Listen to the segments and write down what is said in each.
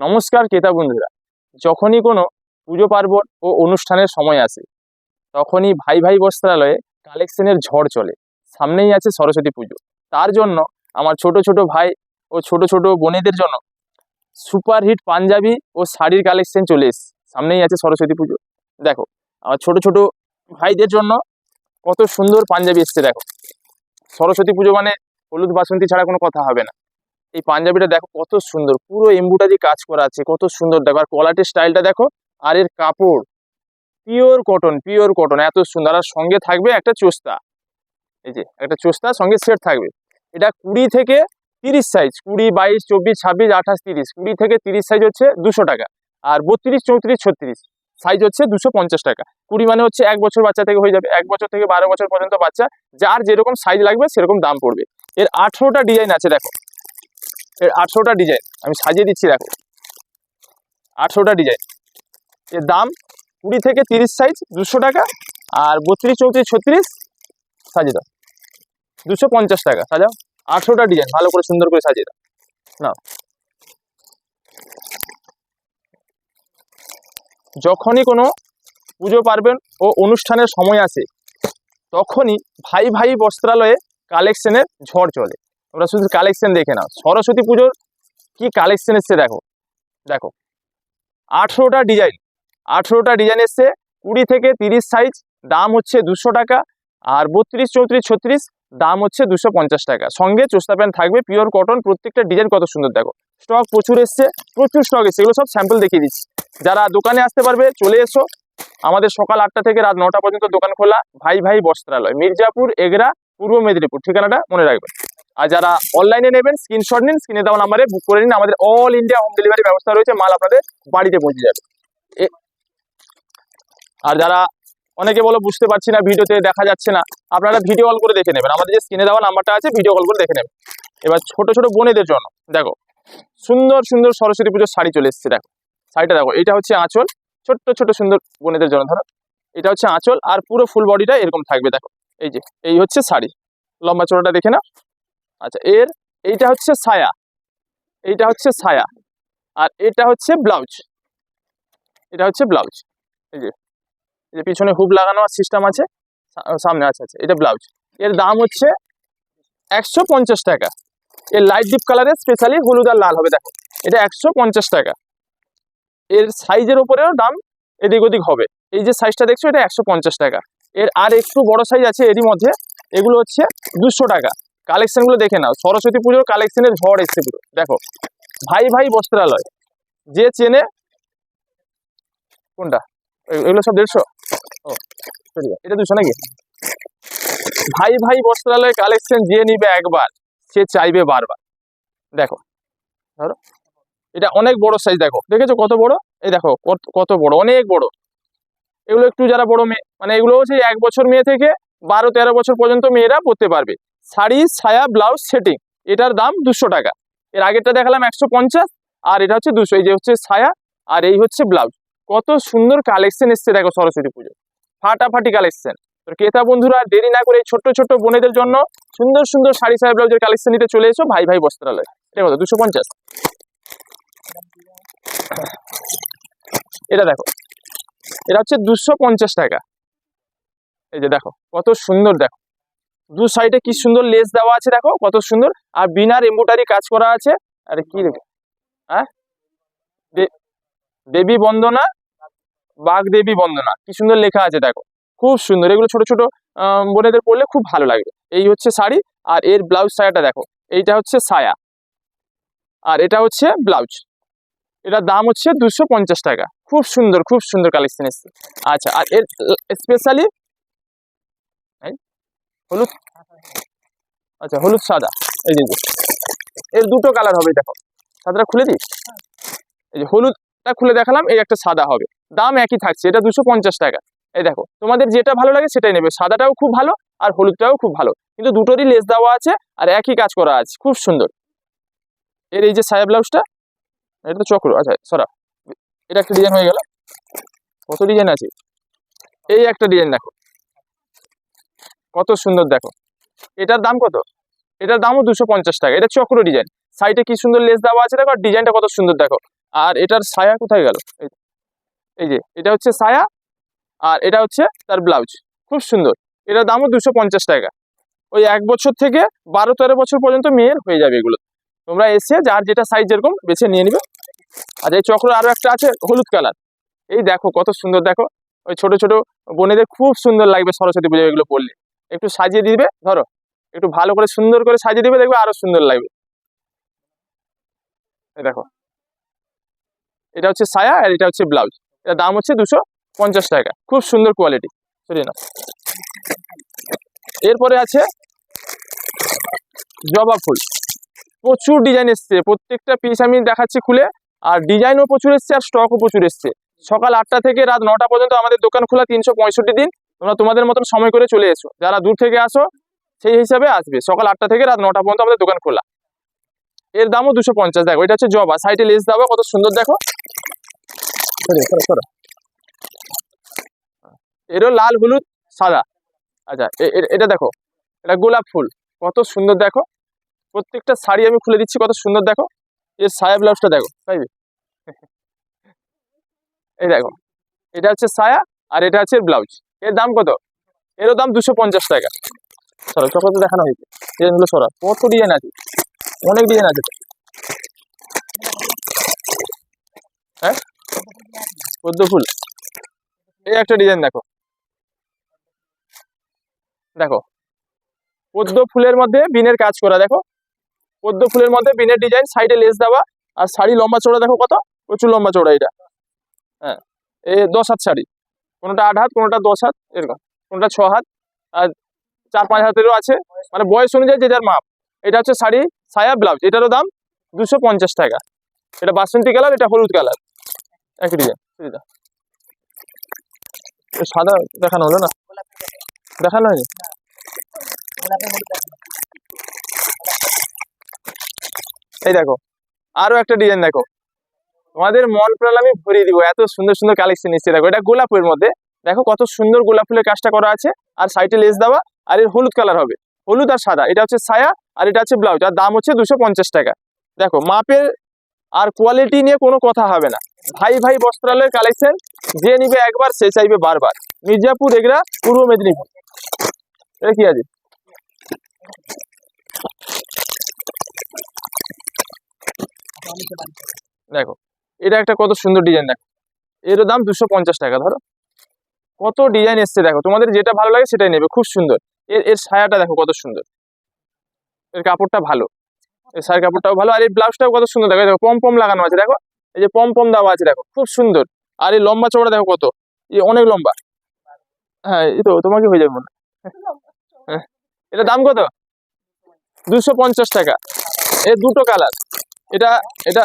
নমস্কার ক্রেতা বন্ধুরা। যখনই কোনো পুজো পার্বণ ও অনুষ্ঠানের সময় আসে, তখনই ভাই ভাই বস্ত্রালয়ে কালেকশনের ঝড় চলে। সামনেই আছে সরস্বতী পুজো। তার জন্য আমার ছোট ছোট ভাই ও ছোট ছোট বোনেদের জন্য সুপারহিট পাঞ্জাবি ও শাড়ির কালেকশন চলে এসছে। সামনেই আছে সরস্বতী পুজো। দেখো, আমার ছোট ছোট ভাইদের জন্য কত সুন্দর পাঞ্জাবি এসছে, দেখো। সরস্বতী পুজো মানে হলুদ বাসন্তী ছাড়া কোনো কথা হবে না। এই পাঞ্জাবিটা দেখো কত সুন্দর, পুরো এমব্রয়ডারি কাজ করা আছে, কত সুন্দর দেখো। আর কলাটের স্টাইলটা দেখো, আর এর কাপড়, পিওর কটন পিওর কটন, এত সুন্দর। আর সঙ্গে থাকবে একটা চোস্তা, এই যে একটা চোস্তা, সঙ্গে সেট থাকবে। এটা কুড়ি থেকে তিরিশ সাইজ কুড়ি, বাইশ, চব্বিশ, ছাব্বিশ, আঠাশ, তিরিশ, কুড়ি থেকে তিরিশ সাইজ হচ্ছে দুশো টাকা, আর বত্রিশ, চৌত্রিশ, ছত্রিশ সাইজ হচ্ছে দুশো পঞ্চাশ টাকা। কুড়ি মানে হচ্ছে এক বছর বাচ্চা থেকে হয়ে যাবে, এক বছর থেকে বারো বছর পর্যন্ত বাচ্চা, যার যেরকম সাইজ লাগবে, সেরকম দাম পড়বে। এর আঠেরোটা ডিজাইন আছে দেখো। এর আটশোটা ডিজাইন, আমি সাজিয়ে দিচ্ছি দেখো। আটশোটা ডিজাইন। এর দাম কুড়ি থেকে তিরিশ সাইজ দুশো টাকা, আর বত্রিশ, চৌত্রিশ, ছত্রিশ, সাজিয়ে দাও। দুশো পঞ্চাশ টাকা, সাজাও। আটশোটা ডিজাইন, ভালো করে সুন্দর করে সাজিয়ে দাও। না যখনই কোনো পুজো পার্বণ ও অনুষ্ঠানের সময় আসে, তখনই ভাই ভাই বস্ত্রালয়ে কালেকশনের ঝড় চলে। তোমরা শুধু কালেকশন দেখে নাও। সরস্বতী পুজোর কি কালেকশন এসছে দেখো। দেখো, আঠেরোটা ডিজাইন আঠেরোটা ডিজাইন এসছে, কুড়ি থেকে তিরিশ সাইজ দাম হচ্ছে দুশো টাকা, আর বত্রিশ, চৌত্রিশ, ছত্রিশ, দাম হচ্ছে দুশো পঞ্চাশ টাকা। সঙ্গে চোস্তা প্যান্ট থাকবে পিওর কটন প্রত্যেকটা ডিজাইন কত সুন্দর, দেখো। স্টক প্রচুর এসছে, প্রচুর স্টক এসছে, এগুলো সব স্যাম্পল দেখিয়ে দিচ্ছি। যারা দোকানে আসতে পারবে, চলে এসো। আমাদের সকাল আটটা থেকে রাত নটা পর্যন্ত দোকান খোলা, ভাই ভাই বস্ত্রালয়, মির্জাপুর, এগরা, পূর্ব মেদিনীপুর, ঠিকানাটা মনে রাখবেন আর যারা অনলাইনে নেবেন স্ক্রিনশট নিন স্ক্রিনে দেওয়া নাম্বারে বুক করে নিন। আমাদের অল ইন্ডিয়া হোম ডেলিভারি ব্যবস্থা রয়েছে, মাল আপনাদের বাড়িতে পৌঁছে যাবে। আর যারা অনেকে বলো বুঝতে পারছি না, ভিডিওতে দেখা যাচ্ছে না, আপনারা ভিডিও কল করে দেখে নেবেন। আমাদের যে স্ক্রিনে দেওয়া নাম্বারটা আছে ভিডিও কল করে দেখে নেবেন। এবার ছোট ছোট বোনেদের জন্য, দেখো, সুন্দর সুন্দর সরস্বতী পুজোর শাড়ি চলে এসছে, দেখো, শাড়িটা দেখো, এটা হচ্ছে আঁচল, ছোট্ট, ছোট, সুন্দর বোনেদের জন্য, ধরো, এটা হচ্ছে আঁচল, আর পুরো ফুল বডিটা এরকম থাকবে, দেখো, এই যে, এই হচ্ছে শাড়ি। লম্বা চোড়াটা দেখে না আচ্ছা এর এইটা হচ্ছে ছায়া। এইটা হচ্ছে ছায়া। আর এটা হচ্ছে ব্লাউজ। এটা হচ্ছে ব্লাউজ। এই যে এই যে পিছনে হুব লাগানো সিস্টেম আছে সামনে আছে আছে এটা ব্লাউজ। এর দাম হচ্ছে একশো পঞ্চাশ টাকা। এর লাইট ডিপ কালারের স্পেশালি হলুদ আর লাল হবে, দেখো। এটা একশো পঞ্চাশ টাকা। এর সাইজের উপরেও দাম এদিক ওদিক হবে। এই যে সাইজটা দেখছ, এটা একশো পঞ্চাশ টাকা। এর আর একটু বড় সাইজ আছে এরই মধ্যে। এগুলো হচ্ছে দুশো টাকা। কালেকশনগুলো দেখে নাও। সরস্বতী পুজোর কালেকশনের ঝড় এসছে পুরো। দেখো, ভাই ভাই বস্ত্রালয়। যে চেনে, কোনটা? এগুলো সব দেড়শো? ও এটা দুশো নাকি? ভাই ভাই বস্ত্রালয় কালেকশন যে নিবে একবার, সে চাইবে বারবার। দেখো, ধরো। এটা অনেক বড় সাইজ দেখো। দেখেছ কত বড়? এই দেখো কত বড়, অনেক বড়। এগুলো একটু যারা বড় মেয়ে মানে এগুলো হচ্ছে এক বছর মেয়ে থেকে বারো তেরো বছর পর্যন্ত মেয়েরা পড়তে পারবে। শাড়ি, ছায়া, ব্লাউজ, সেটিং। এটার দাম দুশো টাকা। এর আগেরটা দেখালাম একশো পঞ্চাশ, আর এটা হচ্ছে দুশো। এই যে হচ্ছে ছায়া, আর এই হচ্ছে ব্লাউজ। কত সুন্দর কালেকশন এসছে দেখো সরস্বতী পুজো ফাটাফাটি কালেকশন। ক্রেতা বন্ধুরা, দেরি না করে এই ছোট্ট ছোট্ট বোনেদের জন্য সুন্দর সুন্দর শাড়ি, ছায়া, ব্লাউজের কালেকশন নিতে চলে এসো ভাই ভাই বস্ত্রালয়। এটা কত? দুশো পঞ্চাশ। এটা দেখো। এটা হচ্ছে দুশো পঞ্চাশ টাকা। এই যে দেখো, কত সুন্দর দেখো। দু সাইডে কি সুন্দর লেস দেওয়া আছে দেখো, কত সুন্দর। আর বিনার এম্বুটারি কাজ করা আছে। আরে কি হ্যাঁ? দেবী বন্দনা, বাঘ দেবী বন্দনা, কি সুন্দর লেখা আছে দেখো। খুব সুন্দর। এগুলো ছোট ছোট বোনেদের পরলে খুব ভালো লাগবে। এই হচ্ছে শাড়ি, আর এর ব্লাউজ সায়াটা দেখো। এইটা হচ্ছে সায়া। আর এটা হচ্ছে ব্লাউজ এটার দাম হচ্ছে দুশো টাকা। খুব সুন্দর খুব সুন্দর কালেকশন এসছে। আচ্ছা আর এর স্পেশালি হলুদ আচ্ছা হলুদ সাদা, এই যে এর দুটো কালার হবে, দেখো। সাদাটা খুলে দিই? এই যে, হলুদটা খুলে দেখালাম, এই একটা সাদা হবে। দাম একই থাকছে, এটা দুশো টাকা। এই দেখো, তোমাদের যেটা ভালো লাগে সেটাই নেবে। সাদাটাও খুব ভালো আর হলুদটাও খুব ভালো। কিন্তু দুটোরই লেস দেওয়া আছে আর একই কাজ করা আছে, খুব সুন্দর। এর এই যে সায়া ব্লাউজটা এটা তো চক্র আচ্ছা সরা। এটা একটা ডিজাইন হয়ে গেল। কত ডিজাইন আছে? এই একটা ডিজাইন দেখো। কত সুন্দর দেখো। এটার দাম কত? এটার দামও দুশো পঞ্চাশ টাকা। এটা চক্র ডিজাইন সাইডে কি সুন্দর লেস দেওয়া আছে দেখো, আর ডিজাইনটা কত সুন্দর দেখো। আর এটার ছায়া কোথায় গেল? এই যে এটা হচ্ছে ছায়া আর এটা হচ্ছে তার ব্লাউজ খুব সুন্দর। এটার দামও দুশো পঞ্চাশ টাকা। ওই এক বছর থেকে বারো, তেরো বছর পর্যন্ত মেয়ের হয়ে যাবে এগুলো। তোমরা এসে যার যেটা সাইজ যেরকম বেছে নিয়ে নিবে। আর এই চক্র আরও একটা আছে, হলুদ কালার এই দেখো কত সুন্দর দেখো। ওই ছোট ছোট বোনেদের খুব সুন্দর লাগবে সরস্বতী পুজো এগুলো পরলে। একটু সাজিয়ে দিবে, ধরো। একটু ভালো করে সুন্দর করে সাজিয়ে দিবে, দেখবে আরও সুন্দর লাগবে। দেখো। এটা হচ্ছে সায়া আর এটা হচ্ছে ব্লাউজ। এটার দাম হচ্ছে দুশো পঞ্চাশ টাকা। খুব সুন্দর কোয়ালিটি। সরিয়ে না এরপরে আছে জবা ফুল। প্রচুর ডিজাইন এসছে। প্রত্যেকটা পিস আমি দেখাচ্ছি খুলে। আর ডিজাইনও প্রচুর এসছে আর স্টকও প্রচুর এসছে। সকাল আটটা থেকে রাত নটা পর্যন্ত আমাদের দোকান খোলা তিনশো পঁয়ষট্টি দিন। তোমরা তোমাদের মতন সময় করে চলে এসো। যারা দূর থেকে আসো, সেই হিসাবে আসবে। সকাল আটটা থেকে রাত নটা পর্যন্ত আমাদের দোকান খোলা। এর দামও দুশো পঞ্চাশ। দেখো, এটা হচ্ছে জবা। সাইডে লেস দেওয়া কত সুন্দর দেখো। এরও লাল, হলুদ, সাদা। আচ্ছা এটা দেখো, এটা গোলাপ ফুল। কত সুন্দর দেখো। প্রত্যেকটা শাড়ি আমি খুলে দিচ্ছি, কত সুন্দর দেখো। এর সায়া ব্লাউজটা দেখো, তাই এই দেখো, এটা হচ্ছে সায়া আর এটা হচ্ছে ব্লাউজ। এর দাম কত? এরও দাম দুশো পঞ্চাশ টাকা। সরো চকলেট দেখানো হয়েছে। ডিজাইনগুলো সরা। কত ডিজাইন আছে? অনেক ডিজাইন আছে। হ্যাঁ? পদ্ম ফুল? এই একটা ডিজাইন দেখো। দেখো। পদ্ম ফুলের মধ্যে বিনের কাজ করা, দেখো। পদ্ম ফুলের মধ্যে বিনের ডিজাইন, সাইডে লেস দেওয়া, আর শাড়ি লম্বা চওড়া, দেখো কত? প্রচুর লম্বা চওড়া এটা। হ্যাঁ। এ দশ হাত শাড়ি। কোনোটা আট হাত, কোনোটা দশ হাত, এরকম। কোনোটা ছ হাত, আর চার, পাঁচ হাতেরও আছে। মানে বয়স অনুযায়ী যে যার মাপ। এটা হচ্ছে শাড়ি, সায়া ব্লাউজ। এটারও দাম দুশো পঞ্চাশ টাকা। এটা বাসন্তী কালার, এটা হলুদ কালার। একই ডিজাইন সাদা দেখানো হলো না? দেখানো হয়নি? এই দেখো আরও একটা ডিজাইন দেখো। তোমাদের মন প্রাণ আমি ভরিয়ে দিব। এত সুন্দর সুন্দর কালেকশন এসছে দেখো, এটা গোলাপের মধ্যে। দেখো, কত সুন্দর গোলাপ ফুলের কাজটা করা আছে। আর সাইডে লেস দেওয়া, আর এর হলুদ কালার হবে। হলুদ আর সাদা। এটা হচ্ছে ছায়া, আর এটা হচ্ছে ব্লাউজ আর দাম হচ্ছে দুশো টাকা। দেখো, মাপের আর কোয়ালিটি নিয়ে কোনো কথা হবে না। ভাই ভাই বস্ত্রালয়ের কালেকশন যে নিবে একবার, সে চাইবে বারবার। মির্জাপুর, এগরা, পূর্ব মেদিনীপুর। এটা কি আছে? দেখো এটা একটা কত সুন্দর ডিজাইন দেখো। এরও দাম দুশো পঞ্চাশ টাকা, ধরো। কত ডিজাইন এসছে, দেখো। তোমাদের যেটা ভালো লাগে সেটাই নেবে, খুব সুন্দর। এর এর ছায়াটা দেখো কত সুন্দর। এর কাপড়টা ভালো। এর শাড়ির কাপড়টাও ভালো, আর এই ব্লাউজটাও কত সুন্দর, দেখো দেখো, পম পম লাগানো আছে, দেখো। এই যে পম পম দেওয়া আছে, দেখো, খুব সুন্দর। আর এই লম্বা চওড়া, দেখো কত। এই অনেক লম্বা। হ্যাঁ এই তো, তোমাকে হয়ে যাবে হ্যাঁ। এটা দাম কত? দুশো পঞ্চাশ টাকা। এর দুটো কালার। এটা এটা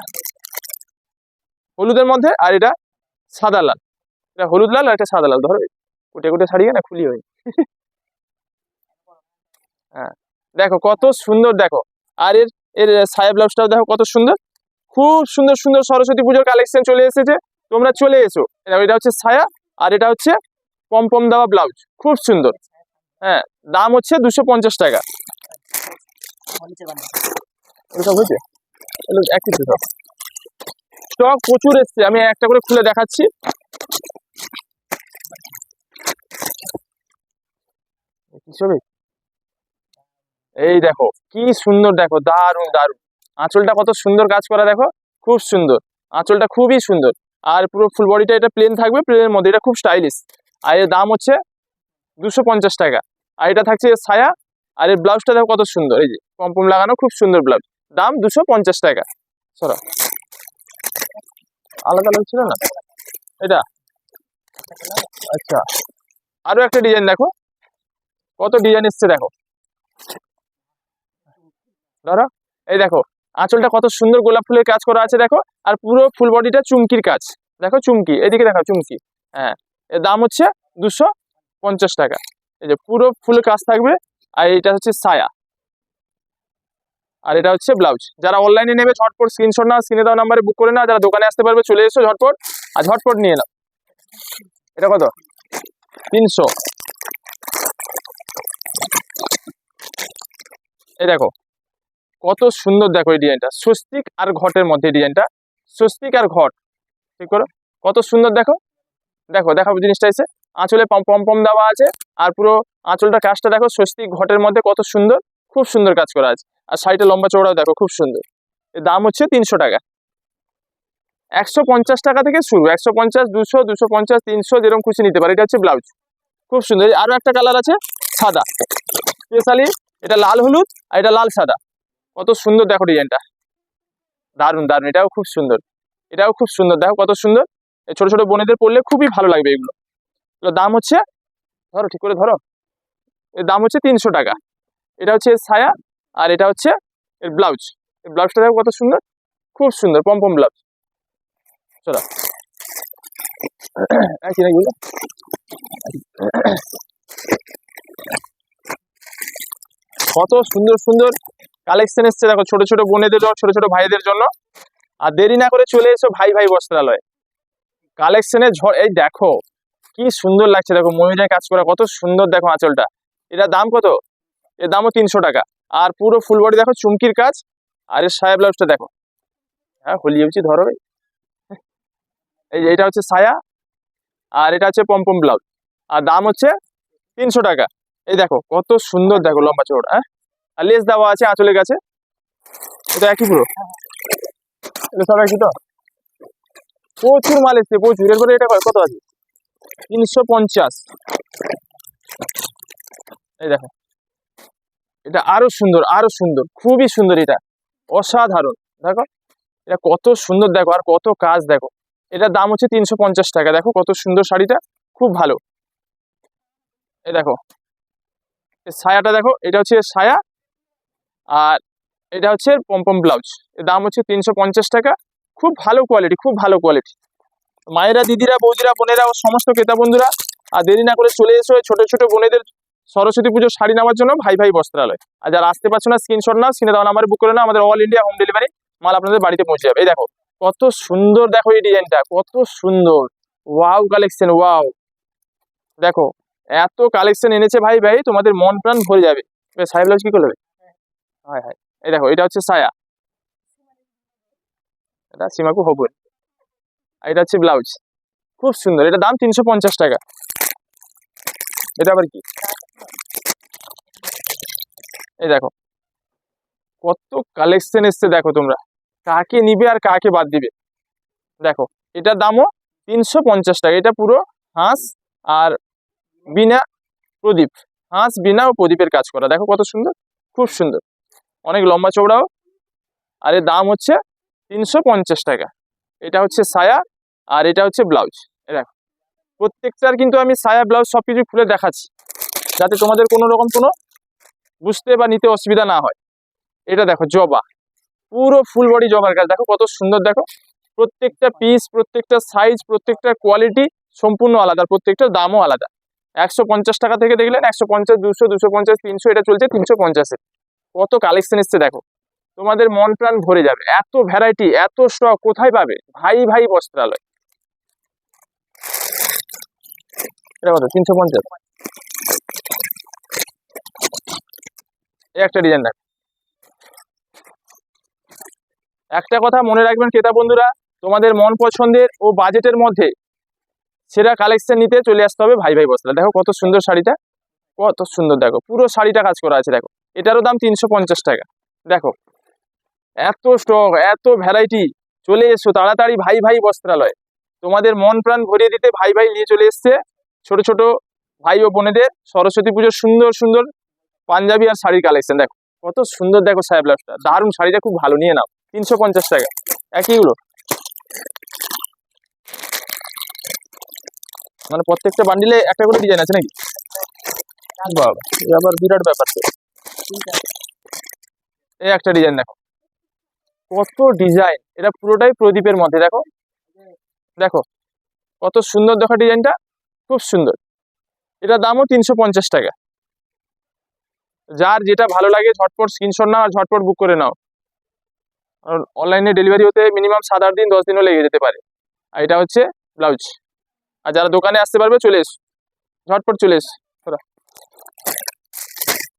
হলুদের মধ্যে আর এটা সাদা লাল। এটা হলুদ লাল আর এটা সাদা লাল। ধরো কুটে কুটে ছাড়িয়ে না খুলি হই হ্যাঁ দেখো কত সুন্দর দেখো। আর এর এর সায়া ব্লাউজটাও দেখো কত সুন্দর। খুব সুন্দর সুন্দর সরস্বতী পুজোর কালেকশন চলে এসেছে। তোমরা চলে এসো। এটা এটা হচ্ছে ছায়া আর এটা হচ্ছে পম পম দেওয়া ব্লাউজ খুব সুন্দর। হ্যাঁ দাম হচ্ছে দুশো পঞ্চাশ টাকা এসব হয়েছে এগুলো একই তো সব স্টক প্রচুর এসছে। আমি একটা করে খুলে দেখাচ্ছি। এই দেখো, কি সুন্দর দেখো, দারুণ দারুণ। আঁচলটা কত সুন্দর কাজ করা দেখো, খুব সুন্দর। আঁচলটা খুবই সুন্দর। আর পুরো ফুল বডিটা এটা প্লেন থাকবে প্লেনের মধ্যে। এটা খুব স্টাইলিশ আর এর দাম হচ্ছে দুশো টাকা। আর এটা থাকছে ছায়া। আর এর ব্লাউজটা দেখো কত সুন্দর। এই যে পম পম লাগানো খুব সুন্দর ব্লাউজ দাম দুশো টাকা। সরা। আলাদা আলাদা ছিল না? এটা? আচ্ছা। আরও একটা ডিজাইন দেখো। কত ডিজাইন এসছে দেখো। ধরো, এই দেখো, আঁচলটা কত সুন্দর গোলাপ ফুলের কাজ করা আছে দেখো, আর পুরো ফুল বডিটা চুমকির কাজ। দেখো চুমকি, এদিকে দেখো চুমকি। হ্যাঁ এর দাম হচ্ছে দুশো পঞ্চাশ টাকা। এই যে পুরো ফুলের কাজ থাকবে, আর এটা হচ্ছে সায়া আর এটা হচ্ছে ব্লাউজ। যারা অনলাইনে নেবে, ঝটপট স্ক্রিনশট না স্ক্রিনে দেওয়া নাম্বারে বুক করে না যারা দোকানে আসতে পারবে, চলে এসো ঝটপট, আর ঝটপট নিয়ে নাও। এটা কত? তিনশো। এই দেখো, কত সুন্দর দেখো এই ডিজাইনটা স্বস্তিক আর ঘটের মধ্যে ডিজাইনটা স্বস্তিক আর ঘট। ঠিক করো? কত সুন্দর দেখো। দেখো দেখো জিনিসটা এসে। আঁচলে পম পম পম দেওয়া আছে। আর পুরো আঁচলটা কাজটা দেখো, স্বস্তিক ঘটের মধ্যে কত সুন্দর, খুব সুন্দর কাজ করা আছে। আর সাইডে লম্বা চৌড়াও দেখো, খুব সুন্দর। এর দাম হচ্ছে তিনশো টাকা। একশো পঞ্চাশ টাকা থেকে শুরু, একশো পঞ্চাশ, দুশো দুশো পঞ্চাশ, তিনশো যেরকম খুশি নিতে পারে। এটা হচ্ছে ব্লাউজ। খুব সুন্দর। আরও একটা কালার আছে, সাদা। স্পেশালি এটা লাল হলুদ আর এটা লাল সাদা। কত সুন্দর দেখো ডিজাইনটা। দারুণ দারুণ। এটাও খুব সুন্দর। এটাও খুব সুন্দর। দেখো কত সুন্দর। ছোট ছোট বোনেদের পরলে খুবই ভালো লাগবে এগুলো। দাম হচ্ছে, ধরো, ঠিক করে ধরো। এর দাম হচ্ছে তিনশো টাকা। এটা হচ্ছে ছায়া আর এটা হচ্ছে এর ব্লাউজ। এই ব্লাউজটা দেখো কত সুন্দর। খুব সুন্দর পম্পম ব্লাউজ। চলো। নাকি কত সুন্দর সুন্দর কালেকশন এসছে। দেখো ছোট ছোট বোনেদের জন্য, ছোট ছোট ভাইদের জন্য। আর দেরি না করে চলে এসো ভাই ভাই বস্ত্রালয়। কালেকশনের ঝড় এই দেখো কি সুন্দর লাগছে। দেখো ময়ূরের কাজ করা কত সুন্দর দেখো আঁচলটা। এটা দাম কত? এর দামও তিনশো টাকা। আর পুরো ফুল বডি দেখো, চুমকির কাজ। আর এর সায়া ব্লাউজটা দেখো। হ্যাঁ হলি হচ্ছে ধরো এই। যে, এটা হচ্ছে সায়া, আর এটা হচ্ছে পম্পম ব্লাউজ আর দাম হচ্ছে তিনশো টাকা। এই দেখো, কত সুন্দর দেখো লম্বা চৌড়া হ্যাঁ? আর লেস দেওয়া আছে আঁচলের কাছে। এটা একই পুরো। এটা সব একই তো? প্রচুর মাল এসছে, প্রচুর। এরপরে এটা কত আছে? তিনশো পঞ্চাশ। এই দেখো। এটা আরও সুন্দর আরও সুন্দর, খুবই সুন্দর এটা। অসাধারণ। দেখো, এটা কত সুন্দর দেখো, আর কত কাজ দেখো। এটার দাম হচ্ছে তিনশো পঞ্চাশ টাকা। দেখো কত সুন্দর শাড়িটা, খুব ভালো। এ দেখো ছায়াটা দেখো, এটা হচ্ছে ছায়া, আর এটা হচ্ছে পম্পম ব্লাউজ। এর দাম হচ্ছে তিনশো পঞ্চাশ টাকা। খুব ভালো কোয়ালিটি খুব ভালো কোয়ালিটি মায়েরা, দিদিরা, বৌদিরা, বোনেরা, ও সমস্ত ক্রেতা বন্ধুরা, আর দেরি না করে চলে এসো ছোট ছোট বোনেদের সরস্বতী পুজোর শাড়ি নেওয়ার জন্য ভাই ভাই বস্ত্রালয়। আর যারা আসতে পারছ না স্ক্রিনশট না সিনে দেওয়া নাম্বার বুক করে না আমাদের অল ইন্ডিয়া হোম ডেলিভারি মাল আপনাদের বাড়িতে পৌঁছে যাবে। এই দেখো, কত সুন্দর দেখো এই ডিজাইনটা কত সুন্দর। ওয়াও কালেকশন ওয়াও দেখো, এত কালেকশন এনেছে ভাই ভাই, তোমাদের মন প্রাণ ভরে যাবে। সাহেব ব্লাউজ কি করবে হ্যাঁ হ্যাঁ এই দেখো, এটা হচ্ছে সায়া। এটা সীমাকু হবুর। এটা হচ্ছে ব্লাউজ। খুব সুন্দর এটা দাম তিনশো পঞ্চাশ টাকা। এটা আবার কি? এই দেখো। কত কালেকশন এসছে দেখো তোমরা। কাকে নিবে আর কাকে বাদ দিবে? দেখো, এটার দামও তিনশো পঞ্চাশ টাকা। এটা পুরো হাঁস আর বিনা প্রদীপ। হাঁস, বিনা ও প্রদীপের কাজ করা। দেখো কত সুন্দর, খুব সুন্দর। অনেক লম্বা চৌড়াও আর এর দাম হচ্ছে তিনশো পঞ্চাশ টাকা। এটা হচ্ছে সায়া আর এটা হচ্ছে ব্লাউজ। দেখো, প্রত্যেকটার কিন্তু আমি সায়া ব্লাউজ সব কিছু খুলে দেখাচ্ছি। যাতে তোমাদের কোনো রকম কোনো বুঝতে বা নিতে অসুবিধা না হয়। এটা দেখো, জবা। পুরো ফুল বডি জবার গাছ। দেখো কত সুন্দর, দেখো। প্রত্যেকটা পিস প্রত্যেকটা সাইজ প্রত্যেকটা কোয়ালিটি সম্পূর্ণ আলাদা, আর প্রত্যেকটার দামও আলাদা। একশো পঞ্চাশ টাকা থেকে দেখলেন, একশো পঞ্চাশ, দুশো দুশো পঞ্চাশ, তিনশো, এটা চলছে তিনশো পঞ্চাশে কত কালেকশন এসছে, দেখো। তোমাদের মন প্রাণ ভরে যাবে। এত ভ্যারাইটি এত স্টক কোথায় পাবে? ভাই ভাই বস্ত্রালয়। এটা কত? তিনশো পঞ্চাশ? এই একটা ডিজাইন দেখ একটা কথা মনে রাখবেন ক্রেতা বন্ধুরা, তোমাদের মন পছন্দের ও বাজেটের মধ্যে সেরা কালেকশন নিতে চলে আসতে হবে ভাই ভাই বস্ত্রালয় দেখো কত সুন্দর শাড়িটা, কত সুন্দর দেখো, পুরো শাড়িটা কাজ করা আছে দেখো। এটারও দাম তিনশো পঞ্চাশ টাকা। দেখো, এত স্টক এত ভ্যারাইটি চলে এসো তাড়াতাড়ি ভাই ভাই বস্ত্রালয়। তোমাদের মন প্রাণ ভরিয়ে দিতে ভাই ভাই নিয়ে চলে এসছে ছোট ছোট ভাই ও বোনেদের। সরস্বতী পুজোর সুন্দর সুন্দর পাঞ্জাবি আর শাড়ির কালেকশন দেখো। কত সুন্দর দেখো সাহেব ব্লাউজটা দারুণ শাড়িটা খুব ভালো, নিয়ে নাও। তিনশো পঞ্চাশ টাকা। একইগুলো মানে প্রত্যেকটা বান্ডিলে একটা করে ডিজাইন আছে নাকি? আবার বিরাট ব্যাপার এই একটা ডিজাইন দেখো। কত ডিজাইন এটা পুরোটাই প্রদীপের মধ্যে, দেখো। দেখো, কত সুন্দর দেখো ডিজাইনটা খুব সুন্দর। এটার দামও তিনশো পঞ্চাশ টাকা। যার যেটা ভালো লাগে, ঝটপট স্ক্রিনশট নাও আর ঝটপট বুক করে নাও। অনলাইনে ডেলিভারি হতে মিনিমাম সাত আট দিন, দশ দিনও লেগে যেতে পারে। আর এটা হচ্ছে ব্লাউজ। আর যারা দোকানে আসতে পারবে, চলে এস। ঝটপট চলে এসো।